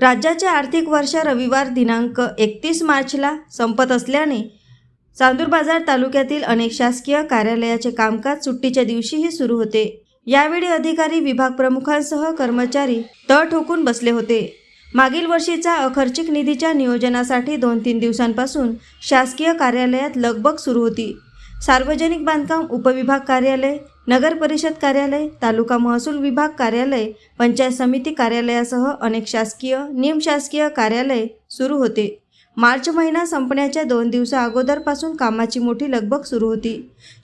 राज्याचे आर्थिक वर्ष रविवार दिनांक एकतीस मार्चला संपत असल्याने चांदूर बाजार तालुक्यातील अनेक शासकीय कार्यालयाचे कामकाज सुट्टीच्या दिवशीही सुरू होते. यावेळी अधिकारी विभाग प्रमुखांसह कर्मचारी तळ ठोकून बसले होते. मागील वर्षीचा अखर्चिक निधीच्या नियोजनासाठी दोन तीन दिवसांपासून शासकीय कार्यालयात लगबग सुरू होती. सार्वजनिक बांधकाम उपविभाग कार्यालय नगर परिषद कार्यालय तालुका महसूल विभाग कार्यालय पंचायत समिती कार्यालयासह अनेक शासकीय निमशासकीय कार्यालय सुरू होते. मार्च महिना संपण्याच्या दोन दिवसा अगोदरपासून कामाची मोठी लगबग सुरू होती.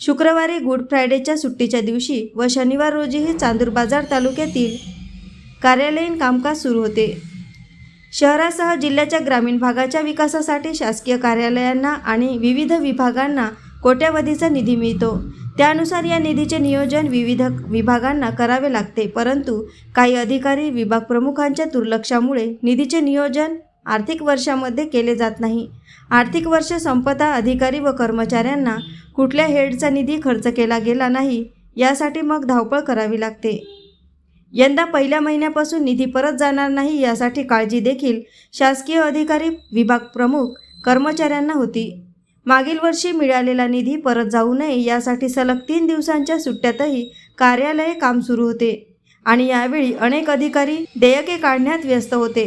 शुक्रवारी गुड फ्रायडेच्या सुट्टीच्या दिवशी व शनिवार रोजीही चांदूर बाजार तालुक्यातील कार्यालयीन कामकाज सुरू होते. शहरासह जिल्ह्याच्या ग्रामीण भागाच्या विकासासाठी शासकीय कार्यालयांना आणि विविध विभागांना कोट्यावधीचा निधी मिळतो. त्यानुसार या निधीचे नियोजन विविध विभागांना करावे लागते परंतु काही अधिकारी विभाग प्रमुखांच्या दुर्लक्षामुळे निधीचे नियोजन आर्थिक वर्षामध्ये केले जात नाही. आर्थिक वर्ष संपता अधिकारी व कर्मचाऱ्यांना कुठल्या हेडचा निधी खर्च केला गेला नाही यासाठी मग धावपळ करावी लागते. यंदा पहिल्या महिन्यापासून निधी परत जाणार नाही यासाठी काळजी देखील शासकीय अधिकारी विभाग प्रमुख कर्मचाऱ्यांना होती. मागील वर्षी मिळालेला निधी परत जाऊ नये यासाठी सलग तीन दिवसांच्या सुट्ट्यातही कार्यालये काम सुरू होते. आणि यावेळी अनेक अधिकारी देयके काढण्यात व्यस्त होते.